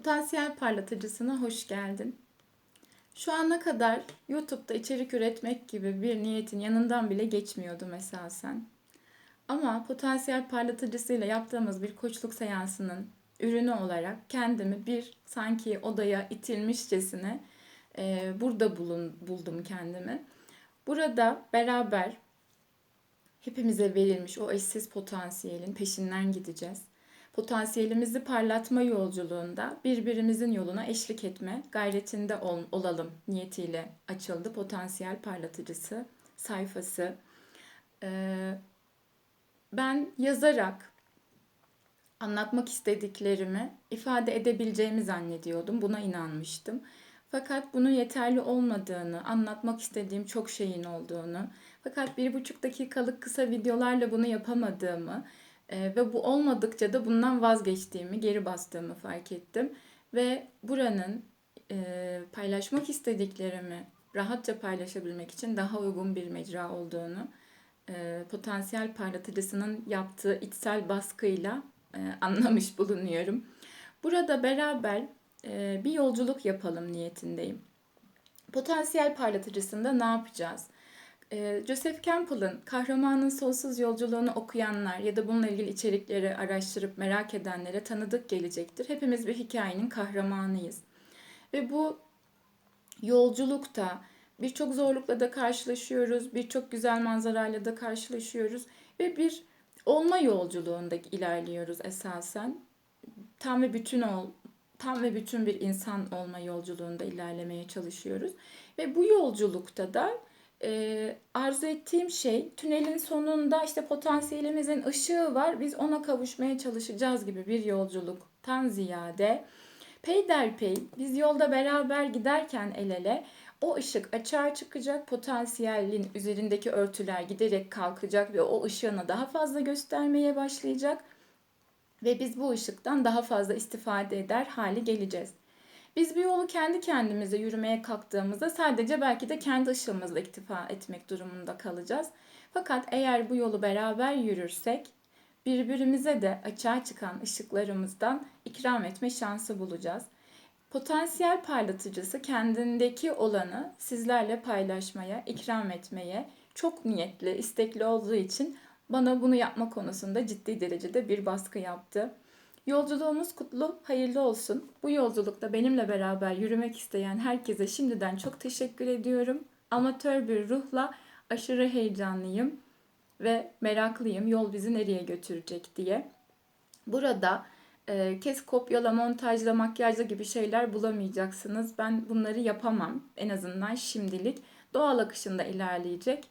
Potansiyel parlatıcısına hoş geldin. Şu ana kadar YouTube'da içerik üretmek gibi bir niyetin yanından bile geçmiyordum esasen. Ama potansiyel parlatıcısıyla yaptığımız bir koçluk seansının ürünü olarak kendimi bir sanki odaya itilmişçesine e, burada bulun, buldum kendimi. Burada beraber hepimize verilmiş o eşsiz potansiyelin peşinden gideceğiz potansiyelimizi parlatma yolculuğunda birbirimizin yoluna eşlik etme gayretinde ol, olalım niyetiyle açıldı potansiyel parlatıcısı sayfası. Ee, ben yazarak anlatmak istediklerimi ifade edebileceğimi zannediyordum. Buna inanmıştım. Fakat bunun yeterli olmadığını, anlatmak istediğim çok şeyin olduğunu, fakat bir buçuk dakikalık kısa videolarla bunu yapamadığımı, e, ve bu olmadıkça da bundan vazgeçtiğimi, geri bastığımı fark ettim. Ve buranın e, paylaşmak istediklerimi rahatça paylaşabilmek için daha uygun bir mecra olduğunu, e, potansiyel parlatıcısının yaptığı içsel baskıyla e, anlamış bulunuyorum. Burada beraber e, bir yolculuk yapalım niyetindeyim. Potansiyel parlatıcısında ne yapacağız? Ee, Joseph Campbell'ın Kahramanın Sonsuz Yolculuğunu okuyanlar ya da bununla ilgili içerikleri araştırıp merak edenlere tanıdık gelecektir. Hepimiz bir hikayenin kahramanıyız. Ve bu yolculukta birçok zorlukla da karşılaşıyoruz, birçok güzel manzarayla da karşılaşıyoruz ve bir olma yolculuğunda ilerliyoruz esasen. Tam ve bütün ol, tam ve bütün bir insan olma yolculuğunda ilerlemeye çalışıyoruz. Ve bu yolculukta da e, arzu ettiğim şey tünelin sonunda işte potansiyelimizin ışığı var biz ona kavuşmaya çalışacağız gibi bir yolculuktan ziyade peyderpey biz yolda beraber giderken el ele o ışık açığa çıkacak, potansiyelin üzerindeki örtüler giderek kalkacak ve o ışığını daha fazla göstermeye başlayacak ve biz bu ışıktan daha fazla istifade eder hale geleceğiz. Biz bir yolu kendi kendimize yürümeye kalktığımızda sadece belki de kendi ışığımızla iktifa etmek durumunda kalacağız. Fakat eğer bu yolu beraber yürürsek birbirimize de açığa çıkan ışıklarımızdan ikram etme şansı bulacağız. Potansiyel parlatıcısı kendindeki olanı sizlerle paylaşmaya, ikram etmeye çok niyetli, istekli olduğu için bana bunu yapma konusunda ciddi derecede bir baskı yaptı. Yolculuğumuz kutlu, hayırlı olsun. Bu yolculukta benimle beraber yürümek isteyen herkese şimdiden çok teşekkür ediyorum. Amatör bir ruhla aşırı heyecanlıyım ve meraklıyım yol bizi nereye götürecek diye. Burada e, kes kopyala, montajla, makyajla gibi şeyler bulamayacaksınız. Ben bunları yapamam en azından şimdilik. Doğal akışında ilerleyecek